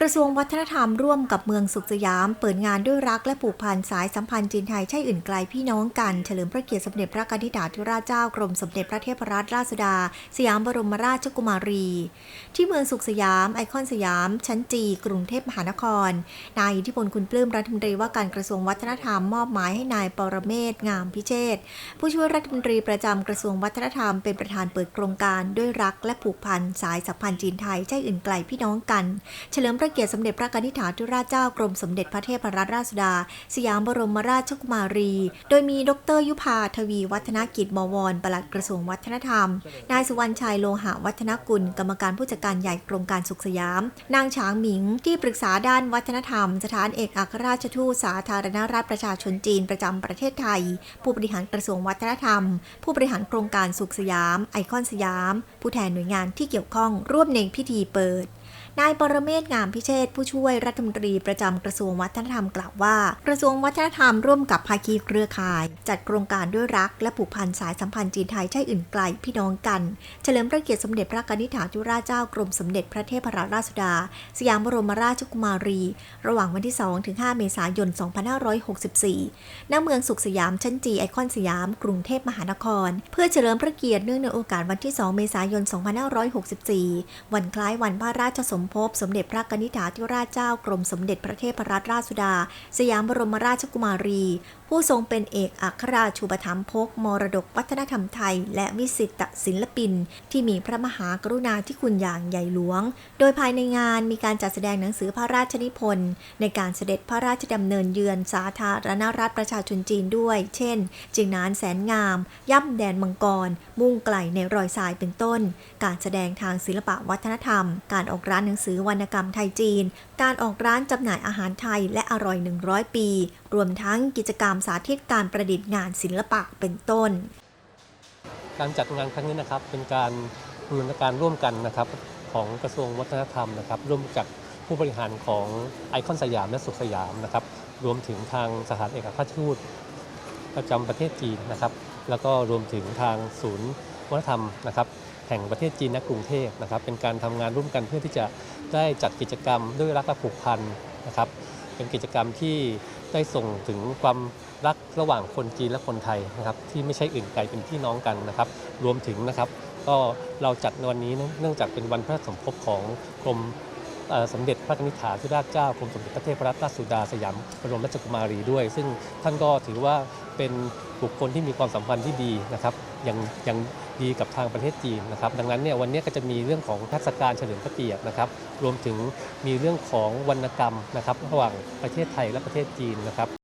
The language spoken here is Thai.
กระทรวงวัฒนธรรมร่วมกับเมืองสุขสยาม เปิดงานด้วยรักและผูกพันสายสัมพันธ์จีนไทยใช่อื่นไกลพี่น้องกันเฉลิมพระเกียรติสมเด็จพระกนิษฐาธิราชเจ้ากรมสมเด็จพระเทพรัตนราชสุดา สยามบรมราชกุมารี ที่เมืองสุขสยาม ไอคอนสยาม ชั้นจี กรุงเทพมหานคร นายอิทธิพลคุณปลื้มรัฐมนตรีว่าการกระทรวงวัฒนธรรมมอบหมายให้นายปรเมศงามพิเชษผู้ช่วยรัฐมนตรีประจำกระทรวงวัฒนธรรมเป็นประธานเปิดโครงการด้วยรักและผูกพันสายสัมพันธ์จีนไทยใช่อื่นไกลพี่น้องกัน เฉลิมระเกียรติสมเด็จพระกนิษฐาธิราชเจ้ากรมสมเด็จพระเทพรัตนราชสุดา สยามบรมราชกุมารี โดยมีดรยุพาทวีวัฒนกิจบวรปลัดกระทรวงวัฒนธรรม นายสุวรรณชัยโลหะวัฒนกุล กรรมการผู้จัดการใหญ่โครงการสุขสยาม นางฉางหมิง ที่ปรึกษาด้านวัฒนธรรม สถานเอกอัครราชทูตสาธารณรัฐประชาชนจีนประจำประเทศไทย ผู้บริหารกระทรวงวัฒนธรรม ผู้บริหารโครงการสุขสยาม ไอคอนสยาม ผู้แทนหน่วยงานที่เกี่ยวข้องร่วมในพิธีเปิด นายปรเมศงามพิเชษผู้ช่วยรัฐมนตรีประจำกระทรวงวัฒนธรรมกล่าวว่า กระทรวงวัฒนธรรมร่วมกับภาคีเครือข่าย จัดโครงการด้วยรัก และผูกพันสายสัมพันธ์จีนไทยใช่อื่นไกลพี่น้องกัน เฉลิมพระเกียรติสมเด็จพระกนิษฐาธิราชเจ้ากรมสมเด็จพระเทพรัตนราชสุดา สยามบรมราชกุมารี ระหว่างวันที่2ถึง5เมษายน 2564 ณ เมืองสุขสยามชั้นจีไอคอนสยาม กรุงเทพมหานคร เพื่อเฉลิมพระเกียรติเนื่องในโอกาสวันที่ 2 เมษายน 2564 วันคล้ายวันพระราชสมภพสมเด็จพระกนิษฐาธิราชเจ้ากรมสมเด็จพระเทพรัตนราชสุดา สยามบรมราชกุมารี ผู้ทรงเป็นเอกอัครราชูปถัมภกมรดกวัฒนธรรมไทย และวิสิตศิลปิน ที่มีพระมหากรุณาธิคุณอย่างใหญ่หลวง โดยภายในงานมีการจัดแสดงหนังสือพระราชนิพนธ์ในการเสด็จพระราชดำเนินเยือนสาธารณรัฐประชาชนจีนด้วย เช่นจิงนานแสนงาม ย่ำแดนมังกร มุ่งไกลในรอยทรายเป็นต้น การแสดงทางศิลปะวัฒนธรรม การออกร้านหนังสือวรรณกรรมไทยจีน การออกร้านจำหน่ายอาหารไทยและอร่อย 100 ปี รวมทั้งกิจกรรมสาธิตการประดิษฐ์งานศิลปะเป็นต้น การจัดงานครั้งนี้นะครับเป็นการบูรณาการร่วมกันนะครับของกระทรวงวัฒนธรรมนะครับร่วมจากผู้บริหารของไอคอนสยามและสุขสยามนะครับรวมถึงทางสถานเอกอัครราชทูตประจำประเทศจีนนะครับ แล้วก็รวมถึงทางศูนย์ วัฒนธรรมนะครับแห่งประเทศจีนและกรุงเทพนะครับเป็นการทำงานร่วมกันเพื่อที่จะได้จัดกิจกรรมด้วยรักและผูกพันนะครับเป็นกิจกรรมที่ได้ส่งถึงความรักระหว่างคนจีนและคนไทยนะครับที่ไม่ใช่อื่นไกลเป็นพี่น้องกันนะครับ รวมถึงนะครับ ก็เราจัดในวันนี้เนื่องจากเป็นวันพระสมภพของกรมสมเด็จพระนิธิถาธิราชเจ้ากรมสมเด็จพระเทพรัตนราชสุดาสยามบรมราชกุมารีด้วย ซึ่งท่านก็ถือว่า เป็นบุคคลที่มีความสัมพันธ์ที่ดีนะครับอย่างอย่างดีกับทางประเทศจีนนะครับ ดังนั้นเนี่ยวันนี้ก็จะมีเรื่องของเทศกาลเฉลิมพระเกียรตินะครับ รวมถึงมีเรื่องของวรรณกรรมนะครับ ระหว่างประเทศไทยและประเทศจีนนะครับ